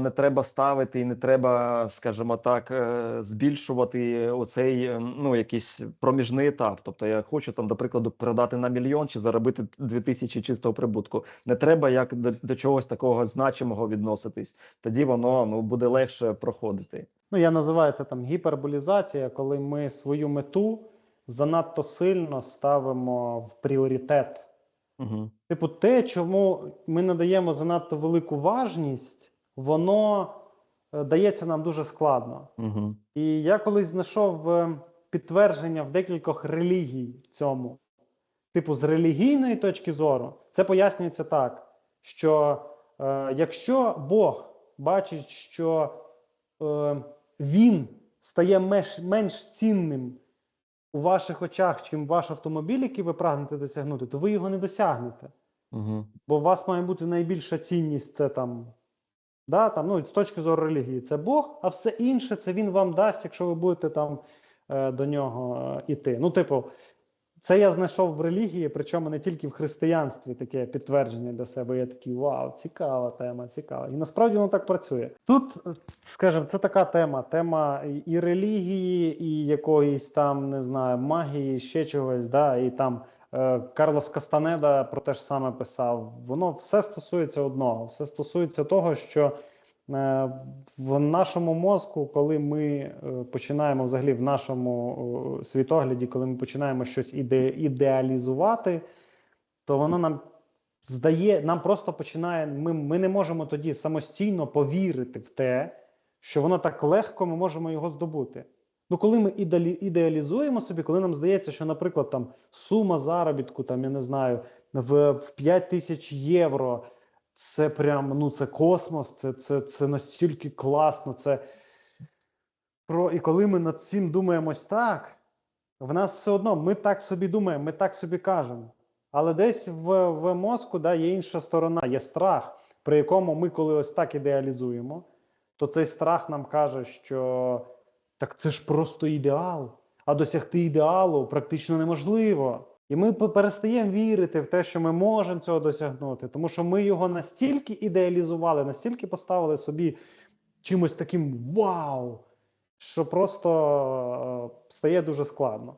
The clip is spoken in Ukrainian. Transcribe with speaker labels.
Speaker 1: Не треба ставити і не треба, скажімо так, е, збільшувати оцей е, ну якийсь проміжний етап. Тобто я хочу там, до прикладу, продати на мільйон чи заробити 2000 чистого прибутку. Не треба як до, до чогось такого значимого відноситись. Тоді воно ну буде легше проходити.
Speaker 2: Ну, я називаю це там гіперболізація, коли ми свою мету занадто сильно ставимо в пріоритет.
Speaker 1: Угу.
Speaker 2: Типу, те, чому ми надаємо занадто велику важність, воно е, дається нам дуже складно.
Speaker 1: Угу.
Speaker 2: І я колись знайшов е, підтвердження в декількох релігій цьому. Типу, з релігійної точки зору, це пояснюється так, що е, якщо Бог бачить, що е, він стає менш, менш цінним у ваших очах, чим ваш автомобіль, який ви прагнете досягнути, то ви його не досягнете.
Speaker 1: Угу.
Speaker 2: Бо у вас має бути найбільша цінність це там, да, там, ну, з точки зору релігії, це Бог, а все інше це він вам дасть, якщо ви будете там е, до нього е, іти. Ну, типу, це я знайшов в релігії, причому не тільки в християнстві таке підтвердження для себе. Я такий вау, цікава тема, цікава. І насправді воно так працює. Тут, скажімо, це така тема: тема і релігії, і якоїсь там, не знаю, магії, ще чогось, да, і там. Е, Карлос Кастанеда про те ж саме писав. Воно все стосується одного, все стосується того, що е, в нашому мозку, коли ми е, починаємо взагалі в нашому світогляді, коли ми починаємо щось іде, ідеалізувати, то воно нам здає, нам просто починає. Ми, ми не можемо тоді самостійно повірити в те, що воно так легко ми можемо його здобути. Ну, коли ми ідеалі, ідеалізуємо собі, коли нам здається, що, наприклад, там сума заробітку, там я не знаю, в, в 5 тисяч євро, це прям ну це космос, це, це, це настільки класно. Це про і коли ми над цим думаємо так, в нас все одно ми так собі думаємо, ми так собі кажемо. Але десь в, в мозку да, є інша сторона, є страх, при якому ми, коли ось так ідеалізуємо, то цей страх нам каже, що так це ж просто ідеал, а досягти ідеалу практично неможливо. І ми перестаємо вірити в те, що ми можемо цього досягнути, тому що ми його настільки ідеалізували, настільки поставили собі чимось таким вау, що просто е, стає дуже складно.